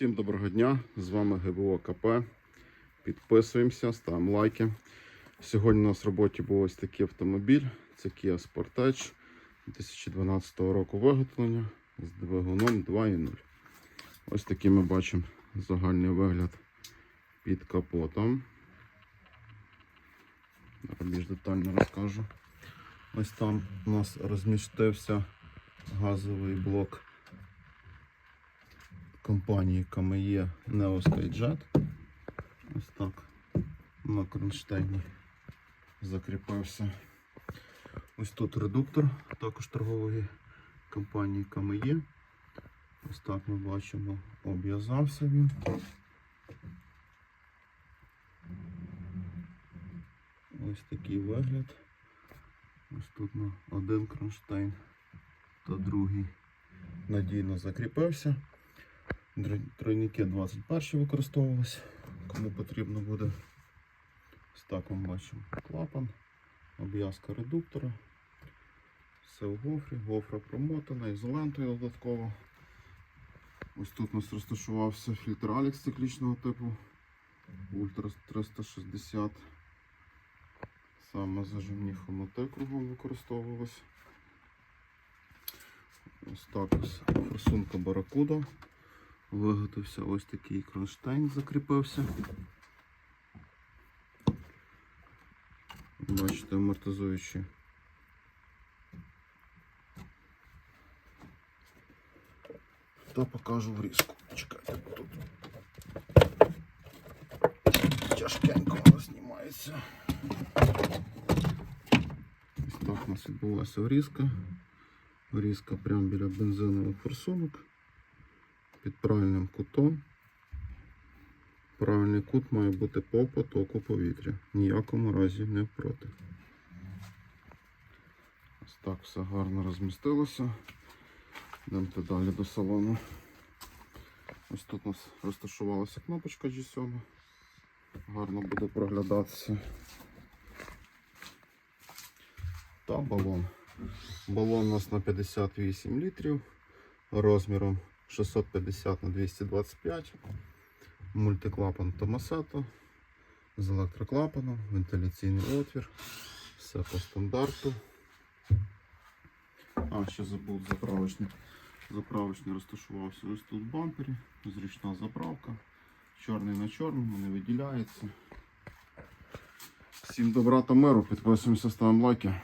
Всім доброго дня! З вами ГБО КП. Підписуємося, ставимо лайки. Сьогодні у нас в роботі був ось такий автомобіль. Це Kia Sportage 2012 року виготовлення з двигуном 2.0. Ось такий ми бачимо загальний вигляд під капотом. Зараз більш детально розкажу. Ось там у нас розмістився газовий блок компанії Камеє Neo Skyjet. Ось так на кронштейні закріпився. Ось тут редуктор, також торгової компанії Камеє. Ось так ми бачимо, обв'язався він. Ось такий вигляд. Ось тут на один кронштейн та другий надійно закріпився. Тройники 21 використовувалися. Кому потрібно буде. Ось так ми бачимо клапан, обв'язка редуктора. Все в гофрі, гофра промотана, ізолентою додатково. Ось тут у нас розташувався фільтр Alex циклічного типу Ультра 360. Саме зажимні хомути кругом використовувалось. Ось так ось форсунка баракуда. Виготовився ось такий кронштейн, закріпився. Бачите, амортизуючі. То покажу врізку. Чекайте, тут тяжкенько воно знімається. Ось так у нас відбулася врізка. Врізка прямо біля бензинових форсунок під правильним кутом. Правильний кут має бути по потоку повітря. Ніякому разі не проти. Ось так все гарно розмістилося. Йдемте далі до салону. Ось тут у нас розташувалася кнопочка G7. Гарно буде проглядатися. Та балон. Балон у нас на 58 літрів розміром 650 на 225. Мультиклапан Томасето з електроклапаном, вентиляційний отвір. Все по стандарту. А, ще забув заправочний. Заправочний розташувався ось тут в бампері. Зручна заправка. Чорний на чорному, не виділяється. Всім добра та миру. Підписуємося, ставимо лайки.